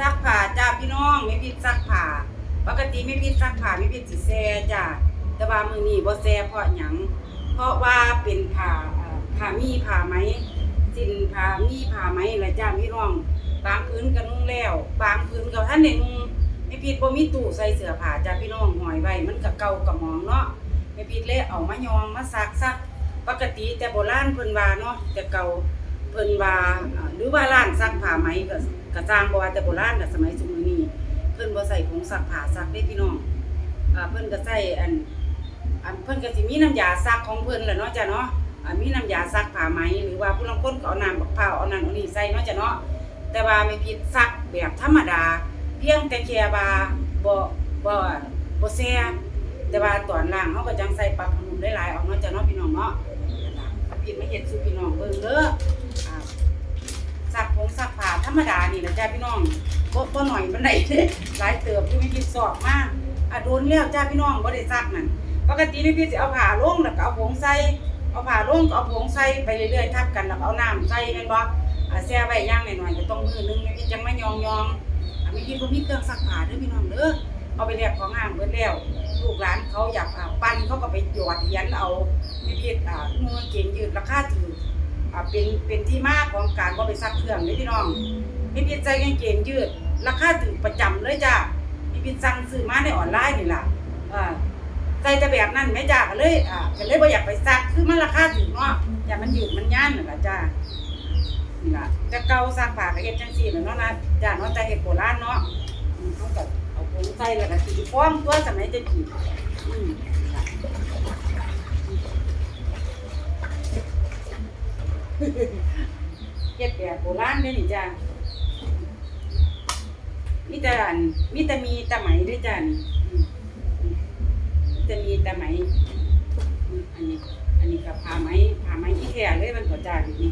ซักผ้าจ้าพี่น้องไม่ผิดซักผ้าปกติไม่ผิดซักผ้าไม่ผิดสิแซ่จ้าแต่ว่ามือนี้บ่แซ่เพราะหยังเพราะว่าเป็นผ้าผ้ามีผ้าไหมสินผ้ามีผ้าไหมละจ้าพี่น้อง บางพื้นก็นุ่งแล้ว บางพื้นก็ท่านได้นุ่งไม่ผิดบ่มีตู้ใส่เสื้อผ้าจ้าพี่น้องหอยไว้มันก็เก่ากะหมองเนาะไม่ผิดเลยเอามายองมาซักซักปกติแต่โบราณเพิ่นว่าเนาะแต่เก่าเพิ่นว่าหรือว่าร้านซักผ้าไหมก็ ก็สร้างบว่าแต่โบราณกับสมัยสมัยนี้เพิ่นบ่ใส่ผงซักผ้าซักเด้พี่น้องอ่าเพิ่นก็ใส่อันอันเพิ่นก็สิมีน้ำยาซักของเพิ่นแหละเนาะจ้ะเนาะอ่ามีน้ำยาซักผ้าไหมหรือว่าผู้ลางคนก็เอาน้ำบักพร้าเอานั่นเอานี่ใส่เนาะจ้ะเนาะแต่ว่าไม่ผิดซักแบบธรรมดา เพียงแต่แค่ว่าบ่บ่บ่แซ่แต่ว่าตอนล่างเฮาก็จังใส่ปรับผ้านุ่มหลายๆเอาเนาะจ้ะเนาะพี่น้องเนาะนั่นล่ะผิดมาเฮ็ดสู่พี่น้องเบิ่งเด้อ อ่าซักผงซักผ้าธรรมดานี่นะจ้าพี่น้องบ่บ่หน่อยปานใดเด้หลายเติบอยู่มีพิษสอบมากอะโดนแล้วจ้าพี่น้องบ่ได้ซักนั่นปกตินี่พี่สิเอาผ้าลงแล้วก็เอาผงใส่เอาผ้าลงก็เอาผงใส่ไปเรื่อยๆทับกันแล้วก็เอาน้ำใส่แม่นบ่อะแช่ไว้ย่างหน้อยๆก็ต้องมือนึงนี่พี่จังไม่ยองๆอะมีพี่บ่มีเครื่องซักผ้าเด้อพี่น้องเด้อเอาไปแลกของงามเบิดแล้วลูกหลานเขาอยากปั้นเขาก็ไปหยอดเหรียญเอามีพี่อะมือเก่งยืดราคาถูก อ่าเป็นเป็นที่มาของการบ่ไปซักเครื่องเลยพี่น้องพี่พิดใจกางเกงยืด ราคาถึงประจำเลยจ้ะพี่พิดสั่งซื้อมาในออนไลน์นี่ล่ะอ่าใจแต่แบบนั้นแม่จ้าก็เลยอ่าก็เลยบ่อยากไปซักคือมันราคาถึงเนาะอย่ามันยืดมันย่านนั่นล่ะจ้านี่ล่ะแต่เก่าซักผ้าก็เฮ็ดจังซี่แหละเนาะนะจ้าเนาะแต่เฮ็ดโบราณเนาะอืมเขาก็เอาผงใส่แล้วก็สิพร้อมตัวสมัยจะกี่อืม เฮ็ดแบบโบราณด้อนี่จ้ามีแต่อันมีแต่มีต่ไหมด้วยจ้านี่อืมอืมมีแต่มีแต่ไหมอืมอันนี้ อันนี้ก็ผ้าไหมผ้าไหมอีแท้เลยมันก็จ้าอยู่นี่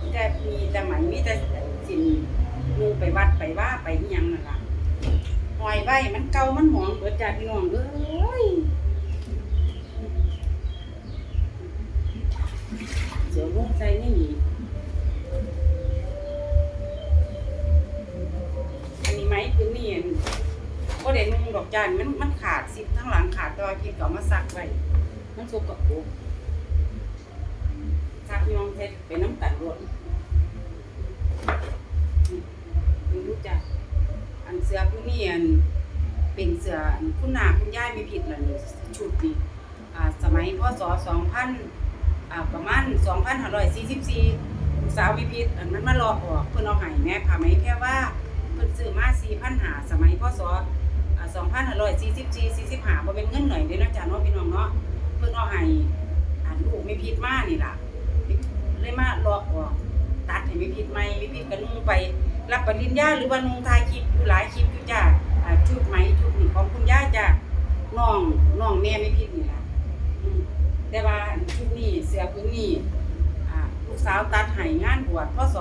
มีแต่มีต่ไหมมีแต่สินมูไปวัดไปว่าไปยังนั่นล่ะหอยไว้มันเก่ามันหมองเบิดจ้าพี่น้องเอ้ย เดี๋ยวงใจนี่อันนี้ไหมคือนี่อันก็เด็นุ่งดอกจานมันมันขาดสิบทั้งหลังขาดตอยพี่ก็มาซักไว้ มันสกปรกซักยองเสร็จไปน้ำกันรวดนี่รู้จักอันเสื้อผู้นี่อันเป็นเสืออันคุณนาคุณย่ายไม่ผิดแล้วนี่ชุดนี่อ่าสมัยพศสองพัน อ่าประมาณ2,544ลูกสาววิพิตอันมันมารอออกเพิ่นเอาให้แม่ผ้าไหมแพรว่าเพิ่นซื้อมา4,500สมัยพศอ่า2,544 45บ่เป็นเงินหน่อยเด้เนาะจ้ะเนาะพี่น้องเนาะเพิ่นเอาให้อ่าลูกไม่พิดมานี่ล่ะเลยมารอออกตัดให้ไม่พิดใหม่ไม่พิดก็นุ่งไปรับปริญญาหรือว่านุ่งถ่ายคลิปอยู่หลายคลิปอยู่จ้ะอ่าชุดไหมชุดนี้ของคุณย่าจ้ะน้องน้องแม่ไม่พิดนี่ล่ะ แต่ว่าชุดนี้เสื้อพื้นนี้อ่าลูกสาวตัดให้งานบวชพศ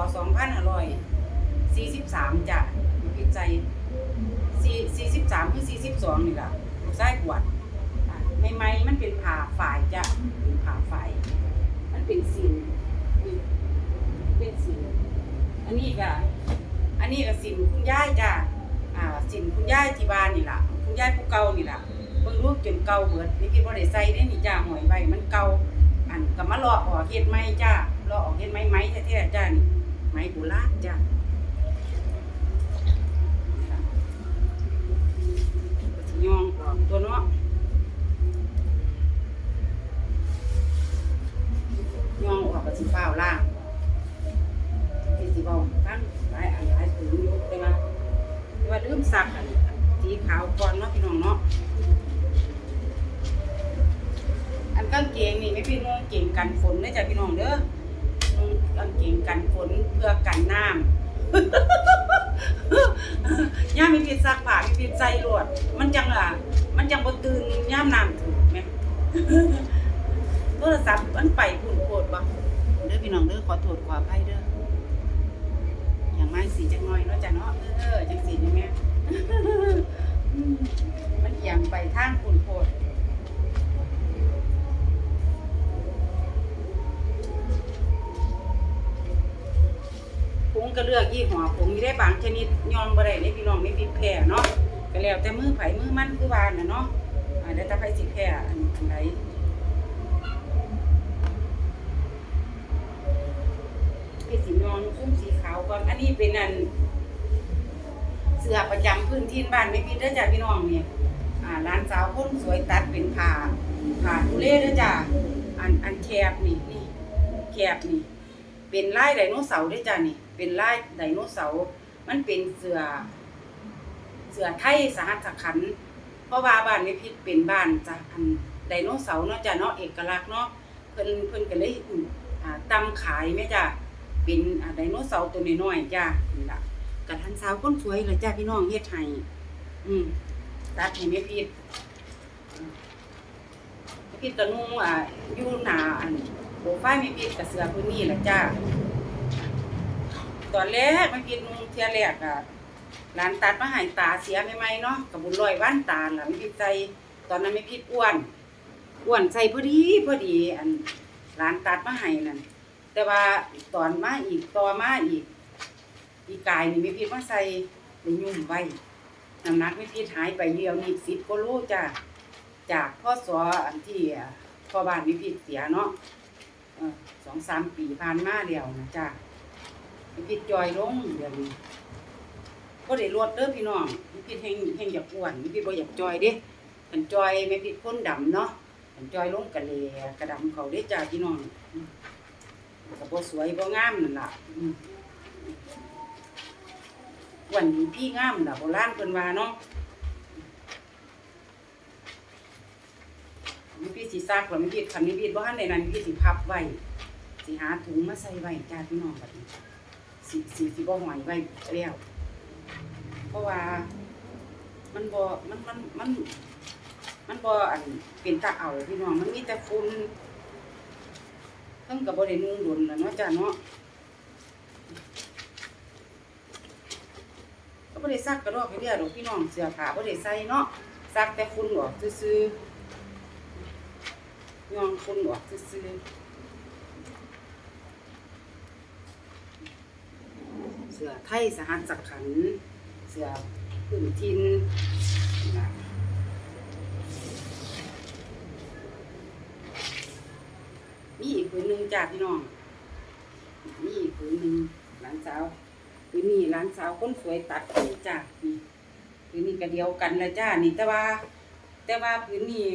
2543จ้ะอยู่พิจัย4 43คือ42นี่ล่ะลูกชายบวชอ่าใหม่มันเป็นผ้าฝ่ายจ้ะเป็นผ้าฝ่าย มันเป็นสินเป็นสินอันนี้ก็อันนี้ก็สินคุณยายจ้ะอ่าสินคุณยายที่บ้านนี่ล่ะคุณยายผู้เก่านี่ล่ะ เบิ่งรูปจนเก่าเบิดนี่คิดว่าได้ใส่ได้นี่จ้าหอยไว้มันเก่าอันก็มาลอกออกเฮ็ดไหมจ้าลอกออกเฮ็ดไหมไหมแท้ๆจ้านี่ไหมโบราณจ้าก็สิยองออกตัวเนาะยองออกก็สิฟ้าวล่างที่สิเว้าตั้งหลายอันหลายถึงอยู่แต่ว่าว่าลืมซักอันสีขาวก่อนเนาะพี่น้องเนาะ อันกางเกงนี่ไม่ พี่นุ่งเก่งกันฝนนะจ๊ะพี่น้องเด้อนุ่งกางเก่งกันฝนเพื่อกันน้ำย่ามีพิษซักผ้ามีพิษใส่รวด มันจังอะมันจังบ่ตื่นย่ามน้ำถึงแม่โทรศัพท์มันไปพุ่นโคตรบ่เด้อพี่น้องเด้อขอโทษขออภัยเด้ออย่างไม่สีจังน้อยเนาะจ้ะเนาะเออจังสีนี่แม่ ก็เลือกยี่ห้อผมมีได้บางชนิดยองบ่ได้เด้พี่น้องไม่ผิดแพ้เนาะก็แล้วแต่มือไผมือมันคือวาน่ะเนาะอ่าแล้วแต่ไผสิแพ้อันอันใดเป็นสีนอนคุ้มสีขาวก่อนอันนี้เป็นอัน เสื้อประจำพื้นที่บ้านไม่ผิดเด้อจ้ะพี่น้องเนี่ยอ่าร้านสาวคนสวยตัดเป็นผ้าผ้าทุเรศเด้อจ้ะอันอันแคบนี่นี่แคบนี่ เป็นลายไดโนเสาร์ด้วยจ้ะนี่ เป็นลายไดโนเสาร์มันเป็นเสือเสือไทยสหัสขันเพราะว่าบ้านไม่พิษเป็นบ้านจ้ะอันไดโนเสาร์เนาะจ้ะเนาะเอกลักษณ์เนาะเพิ่นเพิ่นก็เลยอ่าตำขายแม่จ้ะเป็นไดโนเสาร์ตัวน้อยๆจ้ะนี่ล่ะกะทันสาวคนสวยเลยจ้ะพี่น้องเฮ็ดให้อืมตัดให้แม่พิษอืมแม่พิษก็นุ่งอ่าอยู่หน้าอัน โปรไฟล์แม่พิษก็เสือพื้นนี้แหละจ้ะตอนแรกมันกินเทียแรกอะร้านตัดมาหายตาเสียใหม่ๆเนาะกับบุญลอยว่านตาหล่ะไม่พิดใจตอนนั้นไม่พิดอ้วนอ้วนใส่พอดีพอดีอันร้านตัดมาให้นั่นแต่ว่าตอนมาอีกต่อมาอีก อีกายนี่ไม่พิดมาใส่ในยุ่มไว้น้ำหนักไม่พิดหายไปเดียวนี่สิบกิโลจ้ะจากพ่อสออันที่พ่อบ้านไม่พิดเสียเนาะ สองสามปีผ่านมาเดียวนะจ้ะมีพิษจอยลงเดี๋ยวนี้ก็ได้ลดเด้อพี่น้องมีพิษแห้งแห้งอยากอ้วนมีพิษบ่อยากจอยเด้มันจอยไม่พิษคนดำเนาะมันจอยลงกะเลกระดำเขาได้จ้าพี่น้องอืมก็บ่สวยบ่งามนั่นล่ะอืมอ้วนนี่พี่งามล่ะโบราณเพิ่นว่าเนาะ มีพี่สิซักว่ามีพี่คันมีพี่บ่ทันนั้นมีพี่สิพับไว้สิหาถุงมาใส่ไว้จ้าพี่น้องแบัดนี้สิสิสิบ่หอยไว้แล้วเพราะว่ามันบ่มันมันมัน มันบ่อันเป็นตาเอาพี่น้องมันมีแต่ฝุ่นเพิ่งก็บ่ได้นุ่งดุนแล้วเนาะจ้ะเนาะก็บ่ได้ซักกระดอกกระเดียดอกพี่น้องเสื้อผ้าบ่ได้ใส่เนาะซักแต่ฝุ่นออกซื่อ ยองฝุ่นออกซื่อเสือไทยสหัสขัน เสือพื้นทินนะมีอีกผืนหนึ่งจ้าพี่น้อง มีอีกผืนหนึ่งหลานสาวผืนนี้หลานสาวคนสวยตัดนี่จ้านี่ผืนนี้ก็เดียวกันลยจ้านี่แต่ว่า แต่ว่าผืนนี้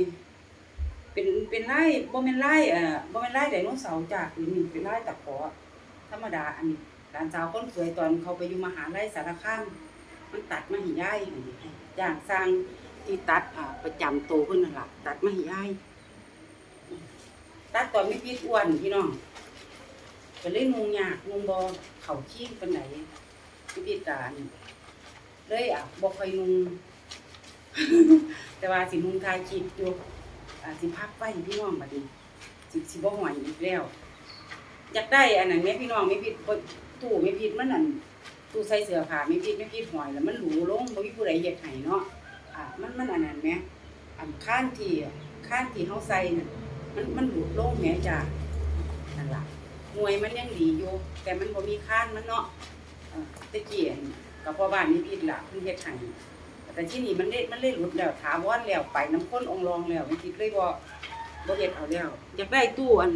เป็นเป็นไร่บ่แม่นไร่เอ่อบ่แม่นไร่ไดโนเสาร์จ้าผืนนี้เป็นไร่ตะขอธรรมดาอันนี้หลานสาวคนสวยตอนเขาไปอยู่มหาลัยสารคามมันตัดมาห้ยายให้ให้จ้างสร้างที่ตัดอ่าประจำโตวเพิ่นนั่นล่ะตัดมาห้ยายตัดตอนไม่พิดอ้วนพี่น้องก็เลยงงยากงงบ่เข้าขี้ปานไหนพิพิการเลยอะบ่ค่อยนุ่งแต่ว่าสินุงทายคลิปอยู่ อ่าสิพักไว้พี่น้องบัดนี้สิสิบ่หอยอีกแล้ว อยากได้อันนั้นแม่พี่น้องไม่ผิดตู้ไม่ผิดมันนั่นตู้ใส่เสื้อผ้าไม่ผิดไม่ผิดหอยแล้วมันหรูลงบ่มีผู้ใดเฮ็ดให้เนาะอ่ามันมันอันนั้นแหมอันข้านที่ข้านที่เฮาใส่น่ะมันมันหลุดลงแหมจ้ะนั่นล่ะหน่วยมันยังดีอยู่แต่มันบ่มีข้านมันเนาะอ่อแตะเกี้อันก็พ่อบ้านนี่ผิดล่ะเพิ่นเฮ็ดให้ แต่ที่นี่มันได้มันเลยหลุดแล้วถาวรแล้วไปน้ำข้นองรองแล้วไม่ผิดเลยบ่บ่เฮ็ดเอาแล้วอยากได้ตู้อัน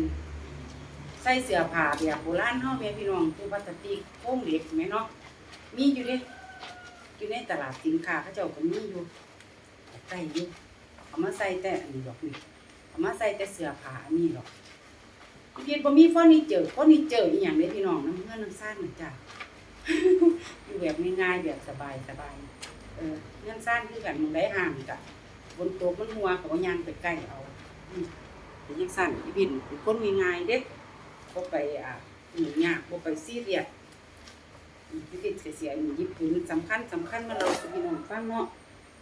ใส่เสื้อผ้าแบบโบราณเฮาแม่พี่น้องคือพลาสติกโครงเหล็กแม่เนาะมีอยู่เด้อยู่ในตลาดสินค้าเขาเจ้าก็มีอยู่ใส่อยู่เอามาใส่แต่อันนี้ดอกนี่เอามาใส่แต่เสื้อผ้าอันนี้ดอกพี่พีบ่มีเฟอร์นิเจอร์เฟอร์นิเจอร์อีหยังเด้พี่น้องน้ำเงินน้ำซ่านน่ะจ้ะอยู่แบบง่ายๆแบบสบายสบาย เออเงินซ่านคือกันมึงได้ห่างกะบบนโต๊ะมันหัวก็บ่ย่างไปใกล้เอาเป็นจังซั่นพี่บินเป็นคนง่ายๆเด้บ่ไปอ่าหนียากบ่ไปซีเรียสอืมพิพิธเสียๆนี่หยิบพื้นสำคัญสำคัญมาเราสิพี่น้องฟังเนาะ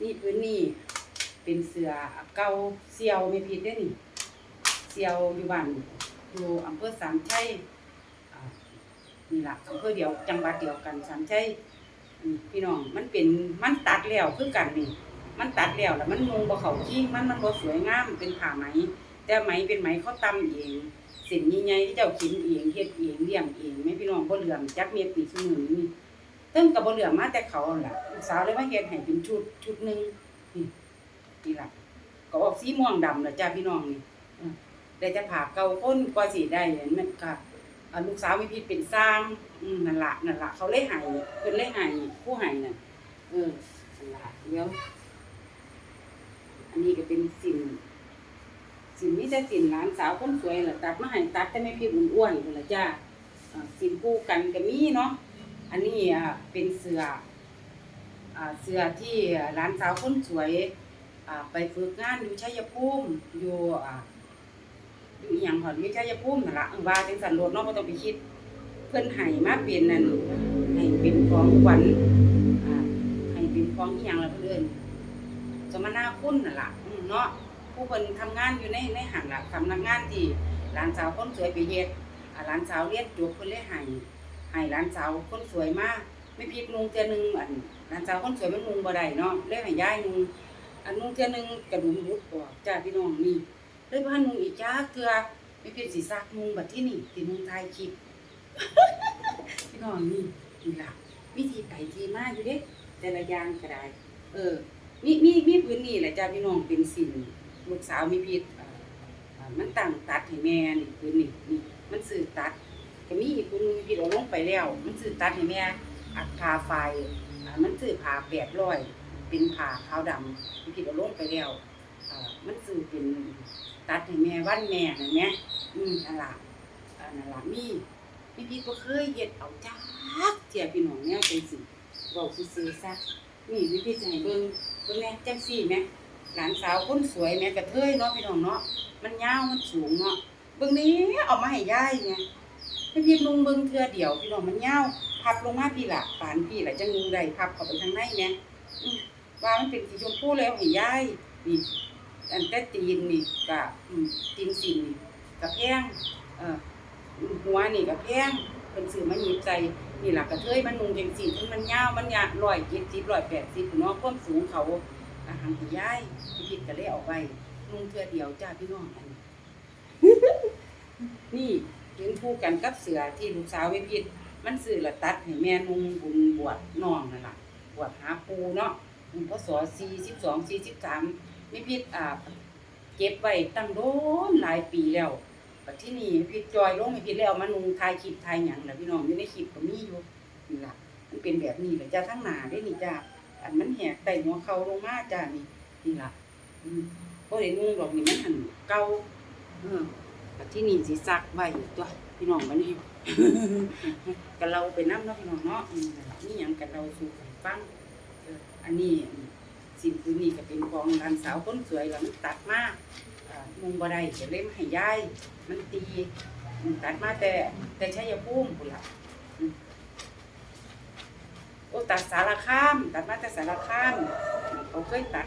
นี่พื้นนี่เป็นเสือเก่าเสียวไม่ผิดเด้นี่เสียวอยู่บ้านอยู่อำเภอสามชัยนี่แหละอำเภอเดียวจังหวัดเดียวกันสามชัย พี่น้องมันเป็นมันตัดแล้วคือกันนี่มันตัดแล้วแล้วมันนุงบ่เข้าขี้มันมันบ่สวยงามเป็นผ้าไหม แต่ไหมเป็นไหมเขาตำเองสินใหญ่ๆที่เจ้ากินเองเฮ็ดเองเลี้ยงเองแม่พี่น้องบ่เหลื่อมจักเม็ดปีซุมื้อนี้เติ้งก็บ่เหลื่อมมาแต่เขาล่ะลูกสาวเลยมาเฮ็ดให้เป็นชุดชุดหนึงนี่นี่ล่ะก็ออกสีม่วงดำล่ะจ้าพี่น้องนี่ได้จะผ่าเก่าคนกว่าสิได้นั่นมันก็อ่าลูกสาวมีพิษเป็นสร้าง อืมนั่นละนั่นละเขาเลยให้เพิ่นเลยให้ผู้ให้น่ะเออนั่นละเดี๋ยวอันนี้ก็เป็นสินสินมีแต่สินหลานสาวคนสวยล่ะตัดมาให้ตัดแต่ไม่พี่อ้วนๆพุ่นละจ้าอ่าสินคู่กันก็มีเนาะอันนี้อ่าเป็นเสืออ่าเสือที่หลานสาวคนสวยอ่าไปฝึกงานอยู่ชัยภูมิอยู่อ่าอยู่อีหยังหอดอยู่ชัยภูมินั่นละเออว่าจังสันโลดเนาะบ่ต้องไปคิด เพิ่นให้มาเป็นนั่นให้เป็นของขวัญให้เป็นของอีหยังล่ะเพิ่นเอิ้นสมนาคุณนั่นล่ะเนาะผู้เพิ่นทำงานอยู่ในในหันล่ะทำนักงานที่หลานสาวคนสวยไปเฮ็ดอ่าหลานสาวเรียนจบเพิ่นเลยให้ให้หลานสาวคนสวยมากไม่ผิดนุงเทื่อหนึงอันหลานสาวคนสวยมันนุงบ่ได้เนาะเลยให้ยายนุงอันนุงเทื่อหนึงกระดุมรุดออกจ้าพี่น้องนี่เลยบ่นุงอีกจ้าเทื่อไม่ผิดสิซักนุงบัดที่นี่สินุงถ่ายคลิป พี่น้องนี่นี่ล่ะวิธีไปที่มาอยู่เด้แต่ละอย่างก็ได้ เออ มีมีมีพื้นนี่แหละจ้าพี่น้องเป็นสินลูกสาวมีพิษมันตั้งตัดให้แม่นี่พื้นนี่นี่มันซื้อตัดก็มีอีกคนนึงมีพิษเอาลงไปแล้ว มันซื้อตัดให้แม่อักพาไฟมันซื้อผ้าแปดร้อยเป็นผ้าขาวดำมีพิษเอาลงไปแล้วมันซื้อเป็นตัดให้แม่วันแม่นั่นแหละอืมนั่นล่ะอ่านั่นล่ะมี มีพิษก็เคยเฮ็ดเอาจ้าเจียพี่น้องเนี่ยเป็นสิเว้าซื่อซะนี่วิธีจะให้เบิ่งเบิ่งแหน่จังซี่แหม่หลานสาวคนสวยแหม่กระเทยเนาะพี่น้องเนาะมันยาวมันสูงเนาะเบิ่งนี้เอามาให้ยายแหม่ให้พี่ลุงเบิ่งเทื่อเดียวพี่น้องมันยาวพับลงมาพี่ละปานพี่ละจังงูได้พับเข้าไปทางในแหม่ว่ามันเป็นสีชมพูแล้วให้ยายนี่อันแต่ตีนนี่ก็อืมตีนสินนี่ก็แพงเอ่อ หัวนี่ก็แพงเพิ่นซื้อมาหยิบใจนี่หล่ะกระเทยมันนุ่งจังซี่ถึงมันยาวมันยาวร้อยเจ็ดสิบร้อยแปดสิบเนาะความสูงเขาอาหารที่ย้ายพี่พิดก็เลยเอาไว้นุ่งเทือเดียวจ้าพี่น้องอันนี่ยืนคู่กันกับเสือที่ลูกสาวไว้พิดมันซื้อละตัดให้แม่นุ่งบุญบวชน้องนั่นล่ะบวชหาปูเนาะอืมพศสี่สิบสองสี่สิบสามไม่พิดอ่าเก็บไว้ตั้งโดนหลายปีแล้ว ที่นี่พี่จอยลงไม่พี่แล้วมานุงทายคลิปทายหยังนะพี่น้องอยู่ในคลิปก็มีอยู่นี่ล่ะมันเป็นแบบนี้แหละจ้าทั้งหน้าได้นี่จ้าอันมันแหกไต่หัวเขาลงมาจ้านี่นี่ล่ะอืมบ่ได้นุ่งดอกนี่มันหันเก่าเออปัจที่นี่สิซักไว้ตัวพี่น้องมันนี่กันเราไปน้ำเนาะพี่น้องเนาะนี่หยังกันเราสู่กันฟังอันนี้สิ่งคือนี่ก็เป็นของหลานสาวคนสวยแล้วมันตัดมาอ่ มุงบ่ได้จะเล่มให้ยายมันตีตัดมาแต่แต่ใชัยภูมิพุ่นล่ะโอ้ตัดสารคาม ตัดมาแต่สารคามเขาเคยตัด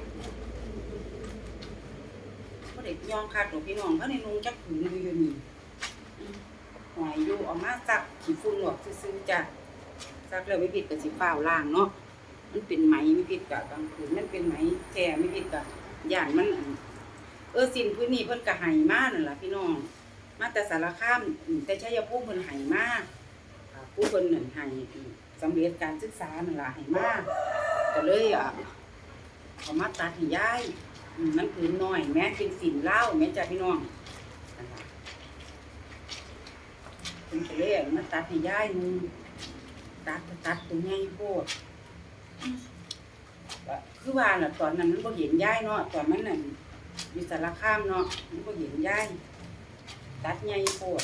บ่ได้ยองคักหรอกพี่น้องเขาในนุงจักผืนอยู่อยู่นี่หอยอยู่เอามาซักขี้ฝุ่นหลอกซื่อจ้ะซักแล้วไม่ผิดก็สิฟ้าล่างเนาะมันเป็นไหมไม่ผิดกะกลางคืนมันเป็นไหมแท้ไม่ผิดกะย่านมันอัน เออสินพื้นนี้เพิ่นก็ให้มานั่นล่ะพี่น้อง มาแต่สารคามอืมแต่ชัยภูมิเพิ่นให้มาอ่าผู้เพิ่นนั่นให้อืมสำเร็จการศึกษานั่นล่ะให้มาก็เลยอะเอามาตัดให้ยายอืมมันผืนน้อย แม้เป็นสินเล่าวแม่จ้ะพี่น้องนั่นล่ะเพิ่นก็เลยเอามาตัดให้ยายหนึงตัดก็ตัดตัวใหญ่โพดอืมก็คือว่าน่ะตอนนั้นมันบ่เห็นยายเนาะตอนนั้นน่ะ อยู่สารคามเนาะมันก็เห็นยายตัดใหญ่โพด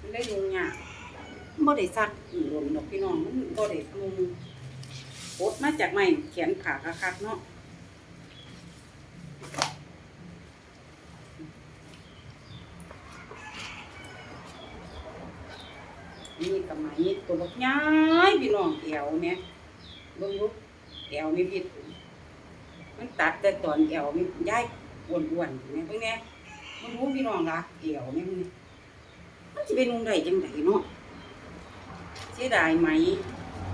มันได้ยุงยากบ่ได้ซักอีหลนดอกพี่น้องมันบ่ได้นุงปลดมาจากไม้แขนขาคักๆเนาะนี่ก็ไหมตัวบักย้ายพี่น้องแอวแม่เบิ่งลูกแอวไม่ผิด มันตัดแต่ตอนเอวมันย้ายอ้วนๆเนี่ยเพิ่งเนี่ยมันรู้พี่น้องละเอวเนี่ยมันมันจะเป็นนุ่งได้จังไดเนาะเสียดายไหม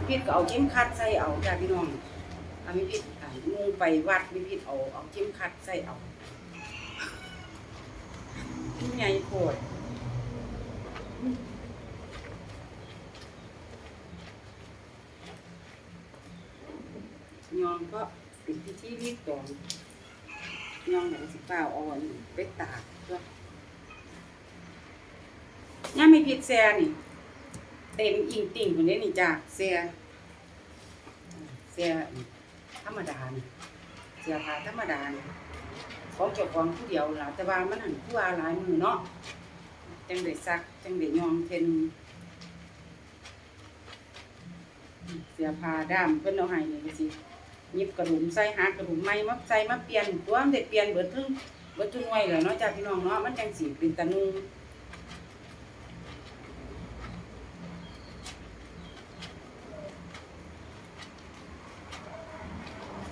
พี่ก็เอาเข็มขัดใส่เอาจ้าพี่น้องเอาไม่พี่อ่านุ่งไปวัดไม่พี่เอาเอาเข็มขัดใส่เอาใหญ่โพดยองก็ เป็นพิธีรีดตองย่องอย่างสิเปล่าอ่อนไปตากก็ย่าไม่ผิดแซ่นี่ เต็มอิงติ่งคนนี้นี่จ้าแซ่แซ่ธรรมดานี่เสียผ้าธรรมดาเนี่ยของเจ้าของผู้เดียวล่ะแต่ว่ามันหันผู้ว่าหลายมือเนาะจังได้ซักจังได้ยองเทนเสียผ้าด้ามเพิ่นเอาให้นี่ก็สิ ยิบกระดุมใส่หากระดุมใหม่มาใส่มาเปลี่ยนตัวมันได้เปลี่ยนเบิดทึ่งเบิดทุกหน่วยแล้วเนาะจ้าพี่น้องเนาะมันจังสิเป็นตะนุ่ง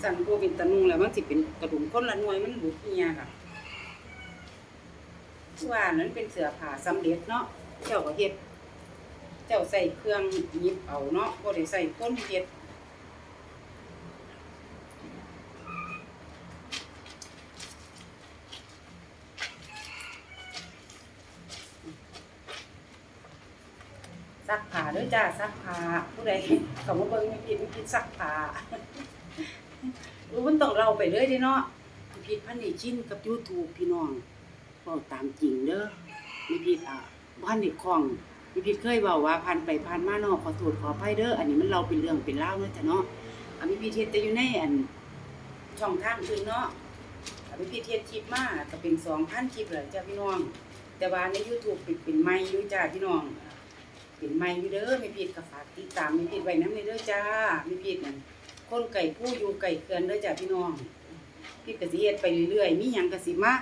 สั่นโควิดตะนุ่งแล้วมันสิเป็นกระดุมคนละหน่วยมันบุกเฮียค่ะว่านั้นเป็นเสือผ้าสำเร็จเนาะเจ้าก็เฮ็ด เจ้าใส่เครื่องหยิบเอาเนาะบ่ได้ใส่คนเฮ็ดซักผ้าเด้วย จ้าซักผ้าผู้ใดเขามาเบิ่งมีผิดมีผิดซักผ้ารู้มันต้องเล่าไปเลยเด้เนาะมีผิดพันนี่ชินกับ YouTube พี่น้องบอกตามจริงเด้อมีผิดอะพันนี่คล่องมีผิดเคยเว้าว่าผ่านไปผ่านมาเนาะขอโทษขออภัยเด้ออันนี้มันเราเป็นเรื่องเป็นราเนาะจ้ะเนาะอะมีผิดเฮ็ดแต่อยู่ในอันช่องทางอื่นเนาะอะมีผิดเฮ็ดคลิปมาก็เป็น2,000คลิปแล้วจ้ะพี่น้องแต่ว่าใน YouTube เป็นเป็นใหม่อยู่จ้าพี่น้อง เป็นใหม่อยู่เด้อมีผิดก็ฝากติดตามไมีผิดไว้นำเด้อจ้าไมีผิดนั่นคนไก่ผู้อยู่ไก่เคือนเด้อจ้ะพี่น้องพี่กสิเฮ็ดไปเรื่อยๆมีหยังกสิมา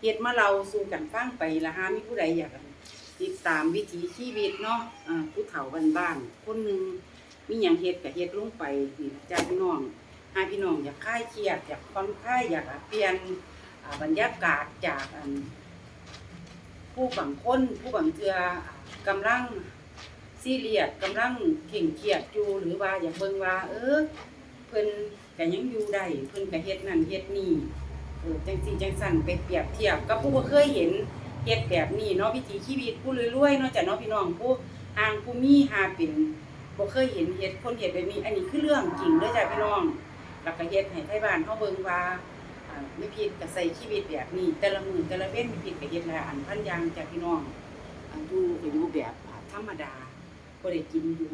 เฮ็ดมาเราสู่กันฟังไปละหามีผู้ใดอยากติดตามวิถีชีวิตเนาะอ่าผู้เฒ่าบ้านๆคนหนึ่งมีหยังเฮ็ดก็เฮ็ดลงไปนี่จ้ะพี่น้องหาพี่น้องอยากคลายเครียดอยากผ่อนคลายอยากเปลี่ยนบรรยากาศจากผู้บางคนผู้บางเทือกำลัง ซีเรียสกำลังเข่งเครียดอยู่หรือว่าอยากเบิ่งว่า เออ เพิ่นก็ยังอยู่ได้เพิ่นก็เฮ็ดนั่นเฮ็ดนี่เออจังซี่จังซั่นไปเปรียบเทียบกับผู้บ่เคยเห็นเฮ็ดแบบนี้เนาะวิถีชีวิตผู้รวยๆเนาะจ้ะเนาะพี่น้องผู้ห่างผู้มีหาเป็นบ่เคยเห็นเฮ็ดคนเฮ็ดแบบนี้ อันนี้คือเรื่องจริงเด้อจ้ะพี่น้องแล้วก็เฮ็ดให้ไทบ้านเฮาเบิ่งว่าไม่ผิดก็ใช้ชีวิตแบบนี้ แต่ละมือแต่ละเว้นไม่ผิดก็เฮ็ดหลายอันพันอย่างจ้ะพี่น้องอยู่ก็อยู่แบบธรรมดา บ่ได้กินอยู่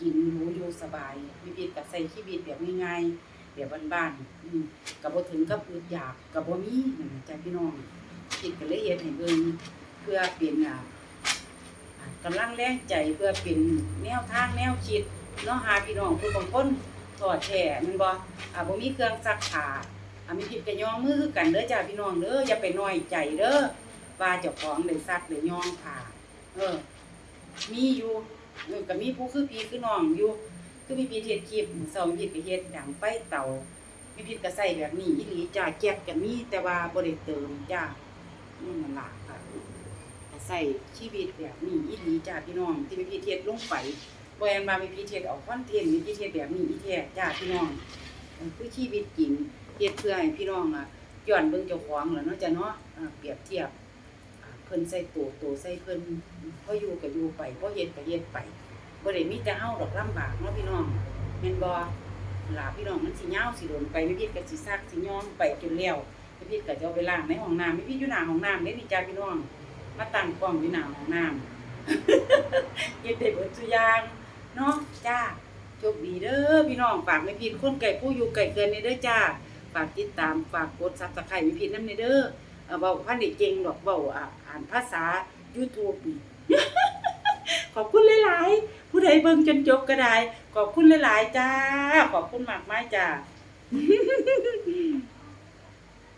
กินอยู่อยู่สบายมีพีก็ใช้ชีวิตแบบง่ายๆแบบบ้านๆอืมก็บ่ถึงกับอึดอยากก็บ่มีนั่นนะจ้ะพี่น้องคิดก็เลยเฮ็ดให้เบิ่งเพื่อเป็นอ่าอ่ากำลังแรงใจเพื่อเป็นแนวทางแนวคิดเนาะหาพี่น้องผู้บางคนถอดแท้แมันบ่อ่าบ่มีเครื่องซักผ้าอ่ามีผิดก็ย่องมือคือกันเด้อจ้ะพี่น้องเด้ออย่าไปน้อยใจเด้อว่าเจ้าของได้ซักได้ย่องผ้าเออมีอยู่ เออก็มีผู้คือพี่คือน้องอยู่คือมีพี่เฮ็ดคลิปเสาร์พี่ก็เฮ็ดดังไฟเตามีพี่ก็ใส่แบบนี้อีหลีจ้าแก๊สก็มีแต่ว่าบ่ได้เติมจ้านี่มันหล่ะค่ะก็ใส่ชีวิตแบบนี้อีหลีจ้าพี่น้อง ที่มีพี่เฮ็ดลงไปบ่แม่นว่ามีพี่เฮ็ดเอาคอนเทนต์มีพี่เฮ็ดแบบนี้อีแท้จ้าพี่น้องคือชีวิตจริงเฮ็ดเพื่อให้พี่น้องอะย้อนเบิ่งเจ้าของแล้วเนาะจ้ะเนาะเปรียบเทียบ เพิ่นใส่ตัวตัวใส่เพิ่นพออยู่ก็อยู่ไปพอเฮ็ดก็เฮ็ดไปบ่ได้มีแต่เฮาดอกลำบากเนาะพี่น้องแม่นบ่ล่ะพี่น้องมันสิยาวสิโดนไปไม่พิดก็สิซักสิย้อมไปจนแล้วไม่พิดก็จะเอาไปล้างในห้องน้ำไม่พิดอยู่หน้าห้องน้ำเด้นี่จ้าพี่น้อง มาตั้งกล้องอยู่หน้าห้องน้ำเฮ็ดได้เบิดทุกอย่างเนาะจ้าโชคดีเด้อพี่น้องฝากไม่พิดคนไก่ผู้อยู่ไก่เกินนี่เด้อจ้าฝากติดตามฝากกด Subscribe ไม่พิดนำนี่เด้อ เอ่อเว้าพันได้เก่งดอกเว้าอ่าอ่านภาษา YouTube นี่ขอบคุณหลายๆ ผู้ใดเบิ่งจนจบก็ได้ ขอบคุณหลายๆ จ้า ขอบคุณมากมายจ้า